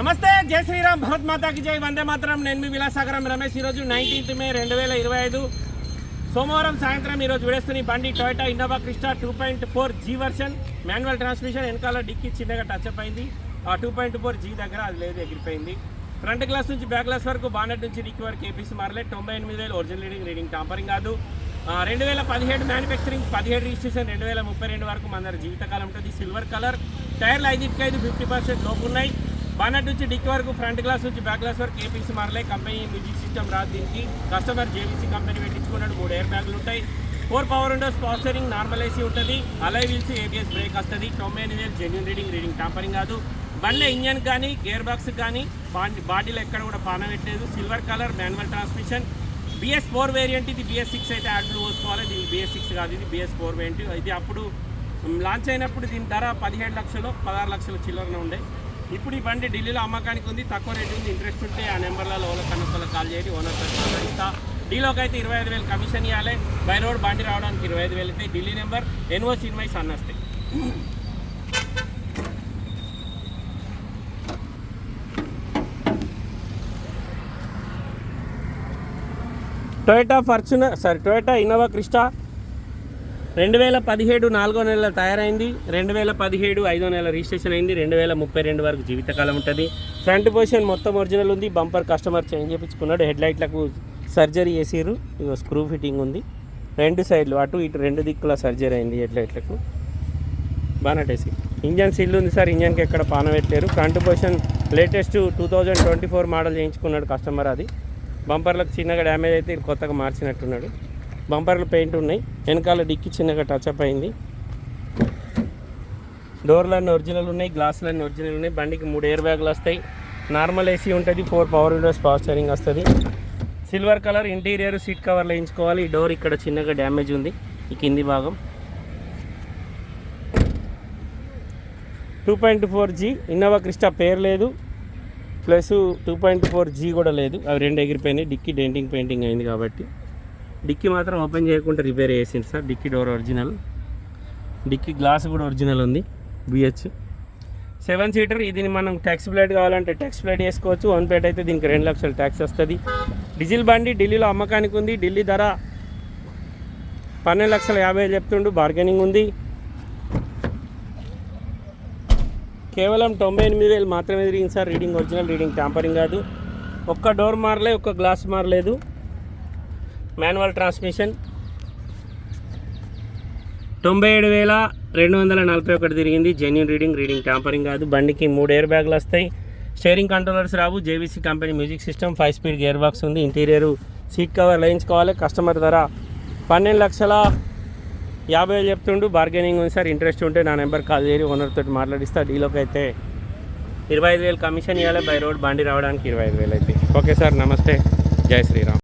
నమస్తే జై శ్రీరామ్ భరత్ మాతాకి జై వందే మాత్రం. నేను మీ విలాసాగరం రమేష్. ఈరోజు నైన్టీన్త్ మే రెండు వేల ఇరవై ఐదు. సోమవారం సాయంత్రం ఈరోజు విడేస్తున్న బండి Toyota Innova Crysta two point four G version. Manual transmission వెనకాల డిక్కి చిన్నగా టచ్ అప్ అయింది. ఆ టూ పాయింట్ ఫోర్ జీ దగ్గర అది లేదు ఎగిరిపోయింది. ఫ్రంట్ గ్లాస్ నుంచి బ్యాక్ గ్లాస్ వరకు బానెట్ నుంచి డిక్కి వరకు ఏపీసీ మారలే తొంభై ఎనిమిది వేలు ఒరిజినల్ రీడింగ్ రీడింగ్ టాంపరింగ్ కాదు. రెండు వేల పదిహేడు మ్యానుఫ్యాక్చరింగ్ పదిహేడు రిజిస్ట్రేషన్ రెండు వేల ముప్పై రెండు వరకు మన జీవితకాలం ఉంటుంది. సిల్వర్ కలర్ టైర్లు ఐదుకి ఐదు ఫిఫ్టీ పర్సెంట్ లోపు ఉన్నాయి. బానట్ నుంచి డిక్ వరకు ఫ్రంట్ గ్లాస్ నుంచి బ్యాక్ గ్లాస్ వరకు ఏపీసీ మారలే. కంపెనీ మ్యూజిక్ సిస్టమ్ రాదు దీనికి. కస్టమర్ జేబీసీ కంపెనీ పెట్టించుకున్నాడు. మూడు ఎయిర్ బ్యాగులు ఉంటాయి. ఫోర్ పవర్ విండోస్ స్పాన్సరింగ్ నార్మల్ ఏసీ ఉంటుంది. అలై వీల్స్ ఏబిఎస్ బ్రేక్ వస్తుంది. తొంభై ఎనిమిది వేలు జెన్యున్ రీడింగ్ రీడింగ్ టాంపరింగ్ కాదు. బండ్ల ఇంజన్ కానీ గేర్ బాక్స్ కానీ బాడీ బాడీలో ఎక్కడ కూడా పాన పెట్టలేదు. Silver colour manual transmission BS four variant ఇది. బిఎస్ సిక్స్ అయితే యాడ్లు పోసుకోవాలి. ఇది బిఎస్ సిక్స్ కాదు ఇది. బిఎస్ ఫోర్ వేరియంట్ ఇది అప్పుడు లాంచ్ అయినప్పుడు దీని ధర పదిహేడు లక్షలు పదహారు లక్షల చిల్లరన ఉండే. ఇప్పుడు ఈ బండి ఢిల్లీలో అమ్మకానికి ఉంది. తక్కువ రేటు ఉంది. ఇంట్రెస్ట్ ఉంటే ఆ నెంబర్లలో ఓల కనుక్కలకు కాల్ చేయండి. ఓనర్ ఇస్తా డీలోకి అయితే ఇరవై ఐదు వేలు కమిషన్ ఇవ్వాలి. బై రోడ్ బండి రావడానికి ఇరవై ఐదు వేలు అయితే ఢిల్లీ నెంబర్. ఎన్ఓసి ఇన్వైస్ అన్న వస్తాయి Toyota Fortuner sorry Toyota Innova Crysta రెండు వేల పదిహేడు నాలుగో నెల తయారైంది. రెండు వేల పదిహేడు ఐదో నెల రిజిస్ట్రేషన్ అయింది. రెండు వేల ముప్పై రెండు వరకు జీవితకాలం ఉంటుంది. ఫ్రంట్ పొజిషన్ మొత్తం ఒరిజినల్ ఉంది. బంపర్ కస్టమర్ చేంజ్ చేయించుకున్నాడు హెడ్ లైట్లకు సర్జరీ చేసిర్రు. ఇక స్క్రూ ఫిట్టింగ్ ఉంది. రెండు సైడ్లు అటు ఇటు రెండు దిక్కుల సర్జరీ అయింది హెడ్ లైట్లకు. బానటేసి ఇంజన్ సీల్ ఉంది సార్. ఇంజన్కి ఎక్కడ పాన పెట్టలేరు front position latest two thousand twenty four model చేయించుకున్నాడు customer అది. బంపర్లకు చిన్నగా డ్యామేజ్ అయితే ఇది కొత్తగా మార్చినట్టున్నాడు. బంపర్లు పెయింట్ ఉన్నాయి. వెనకాల డిక్కి చిన్నగా టచ్ అప్ అయింది. డోర్లన్నీ ఒరిజినల్ ఉన్నాయి. గ్లాసులన్నీ ఒరిజినల్ ఉన్నాయి. బండికి మూడు ఎయిర్ బ్యాగులు వస్తాయి. నార్మల్ ఏసీ ఉంటుంది. Four power windows power steering వస్తుంది. సిల్వర్ కలర్ ఇంటీరియర్ సీట్ కవర్లు వేయించుకోవాలి. ఈ డోర్ ఇక్కడ చిన్నగా డ్యామేజ్ ఉంది. ఈ కింది భాగం. Two point four G Innova Crysta పేరు లేదు. Plus two point four G కూడా లేదు. అవి రెండు ఎగిరిపోయినాయి. డిక్కీ డెంటింగ్ పెయింటింగ్ అయింది కాబట్టి. డిక్కీ మాత్రం ఓపెన్ చేయకుండా రిపేర్ చేసింది sir. Dickey door original dickey glass కూడా ఒరిజినల్ ఉంది బిహెచ్ సెవెన్ సీటర్ ఇది మనం ట్యాక్స్ ప్లేట్ కావాలంటే ట్యాక్స్ ప్లేట్ వేసుకోవచ్చు. వన్ ప్లేట్ అయితే దీనికి రెండు లక్షలు ట్యాక్స్ వస్తుంది. డీజిల్ బండి ఢిల్లీలో అమ్మకానికి ఉంది. ఢిల్లీ ధర పన్నెండు లక్షల యాభై వేలు చెప్తుండు. బార్గెనింగ్ ఉంది. కేవలం తొంభై ఎనిమిది వేలు మాత్రమే తిరిగింది sir. Reading original reading tampering కాదు. ఒక్క డోర్ మారలే ఒక్క గ్లాస్ మారలేదు. Manual transmission. తొంభై ఏడు వేల రెండు వందల నలభై ఒకటి తిరిగింది. జెన్యున్ రీడింగ్ రీడింగ్ ట్యాంపరింగ్ కాదు. బండికి మూడు ఎయిర్ బ్యాగులు వస్తాయి. స్టేరింగ్ కంట్రోలర్స్ రావు. JBC company music system five speed gear box ఉంది. ఇంటీరియర్ సీట్ కవర్ వేయించుకోవాలి కస్టమర్ ధర పన్నెండు లక్షల యాభై వేలు చెప్తుండు. బార్గెనింగ్ ఉంది సార్. ఇంట్రెస్ట్ ఉంటే నా నెంబర్ కాల్ చేసి ఓనర్తో మాట్లాడిస్తా. డీలోకి అయితే ఇరవై ఐదు వేలు కమిషన్ ఇవ్వాలి బై రోడ్ బండి రావడానికి ఇరవై ఐదు వేలు అయితే. ఓకే సార్ నమస్తే జై శ్రీరామ్